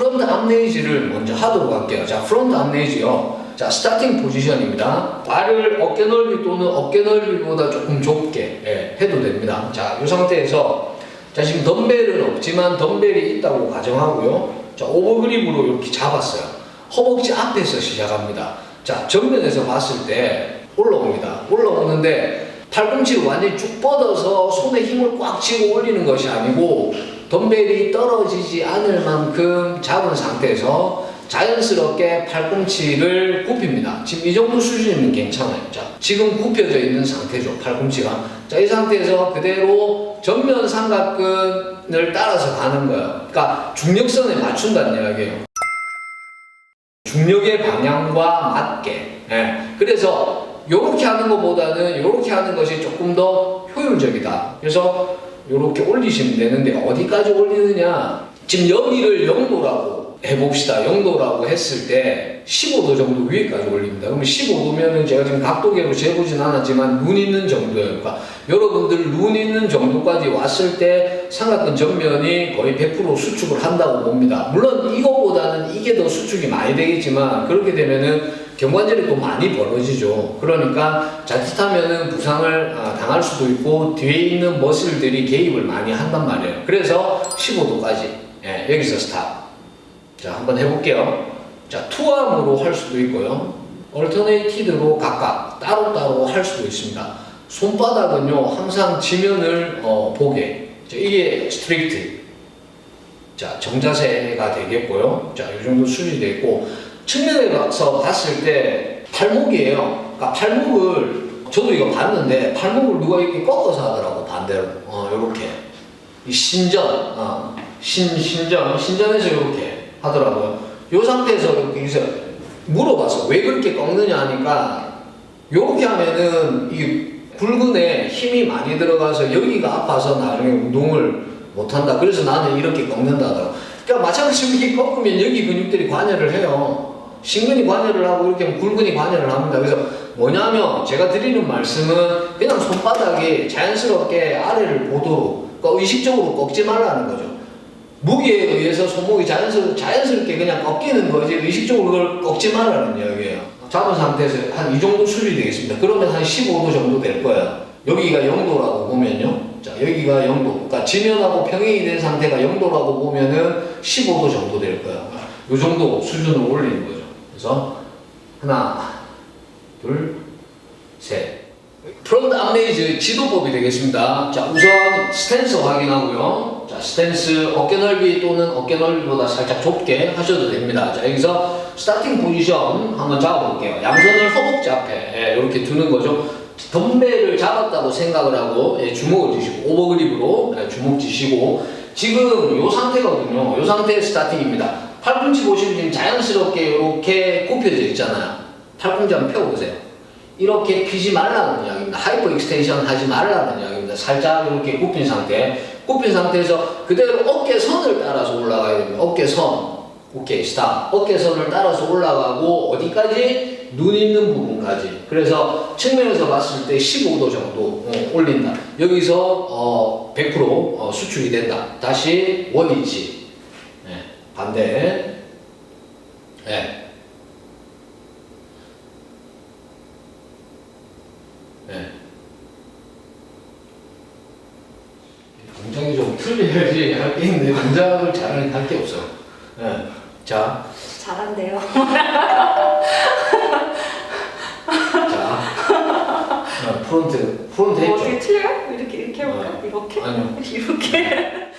프론트 암레이즈를 먼저 하도록 할게요. 자, 프론트 암레이즈요. 자, 스타팅 포지션입니다. 발을 어깨 넓이 또는 어깨 넓이보다 조금 좁게 예, 해도 됩니다. 자, 이 상태에서 자, 지금 덤벨은 없지만 덤벨이 있다고 가정하고요. 자, 오버그립으로 이렇게 잡았어요. 허벅지 앞에서 시작합니다. 자, 정면에서 봤을 때 올라옵니다. 올라오는데 팔꿈치를 완전히 쭉 뻗어서 손에 힘을 꽉 쥐고 올리는 것이 아니고 덤벨이 떨어지지 않을 만큼 잡은 상태에서 자연스럽게 팔꿈치를 굽힙니다. 지금 이 정도 수준이면 괜찮아요. 자, 지금 굽혀져 있는 상태죠. 팔꿈치가. 자, 이 상태에서 그대로 전면 삼각근을 따라서 가는 거예요. 그러니까 중력선에 맞춘다는 이야기예요. 중력의 방향과 맞게. 예. 그래서 이렇게 하는 것보다는 이렇게 하는 것이 조금 더 효율적이다. 그래서 이렇게 올리시면 되는데 어디까지 올리느냐? 지금 여기를 0도라고 해봅시다. 0도라고 했을 때 15도 정도 위에까지 올립니다. 그러면 15도면은 제가 지금 각도계로 재보진 않았지만 눈 있는 정도예요. 그러니까 여러분들 눈 있는 정도까지 왔을 때 삼각근 전면이 거의 100% 수축을 한다고 봅니다. 물론 이것보다는 이게 더 수축이 많이 되겠지만 그렇게 되면은 경관절이 또 많이 벌어지죠. 그러니까 자칫하면은 부상을 아, 당할 수도 있고 뒤에 있는 머슬들이 개입을 많이 한단 말이에요. 그래서 15도까지 예, 여기서 스탑. 자 한번 해볼게요. 자 투암으로 할 수도 있고요. 얼터네이티드로 각각 따로따로 할 수도 있습니다. 손바닥은요 항상 지면을 어, 보게. 자, 이게 스트릭트. 자 정자세가 되겠고요. 자이 정도 수준이 되고 측면에 가서 봤을 때 팔목이에요. 그러니까 팔목을 저도 이거 봤는데 팔목을 누가 이렇게 꺾어서 하더라고 반대로. 어 이렇게 이 신전, 어, 신 신전 신전에서 이렇게 하더라고요. 이 상태에서 이렇게 물어봤어. 왜 그렇게 꺾느냐 하니까 이렇게 하면은 이 붉은에 힘이 많이 들어가서 여기가 아파서 나중에 운동을 못한다. 그래서 나는 이렇게 꺾는다 하더라고. 그러니까 마찬가지로 이렇게 꺾으면 여기 근육들이 관여를 해요. 신근이 관여를 하고 이렇게 하면 굵은이 관여를 합니다. 그래서 뭐냐면 제가 드리는 말씀은 그냥 손바닥이 자연스럽게 아래를 보도록 그러니까 의식적으로 꺾지 말라는 거죠. 무게에 의해서 손목이 자연스럽, 자연스럽게 그냥 꺾이는 거지 의식적으로 그걸 꺾지 말라는 이야기예요. 잡은 상태에서 한 이 정도 수준이 되겠습니다. 그러면 한 15도 정도 될 거예요. 여기가 0도라고 보면요. 자, 여기가 0도. 그러니까 지면하고 평행이 된 상태가 0도라고 보면은 15도 정도 될 거예요. 이 정도 수준을 올리는 거죠. 그래서 하나, 둘, 셋. 프론트 암레이즈 지도법이 되겠습니다. 자, 우선 스탠스 확인하고요. 자, 스탠스 어깨 넓이 또는 어깨 넓이보다 살짝 좁게 하셔도 됩니다. 자, 여기서 스타팅 포지션 한번 잡아볼게요. 양손을 허벅지 앞에 예, 이렇게 두는 거죠. 덤벨을 잡았다고 생각을 하고 예, 주먹을 쥐시고 오버그립으로 예, 주먹 쥐시고 지금 이 상태거든요. 이 상태의 스타팅입니다. 팔꿈치 보시면 지금 자연스럽게 이렇게 굽혀져 있잖아요. 팔꿈치 한번 펴보세요. 이렇게 피지 말라는 이야기입니다. 하이퍼 익스텐션 하지 말라는 이야기입니다. 살짝 이렇게 굽힌 상태. 굽힌 상태에서 그대로 어깨 선을 따라서 올라가야 됩니다. 어깨 선. 오케이, 스탑. 어깨 선을 따라서 올라가고 어디까지? 눈 있는 부분까지. 그래서 측면에서 봤을 때 15도 정도 어, 올린다. 여기서 어, 100% 어, 수축이 된다. 다시 원위치. 네, 반대. 네. 네. 동작이 좀 틀려야지 할게 있는데 동작을 잘할게 없어. 네. 자, 잘한대요. 자, 어, 프론트, 프론트 뭐 했죠? 어떻게 틀려요? 이렇게 이렇게 해볼까? 어. 이렇게? 아니요. 이렇게?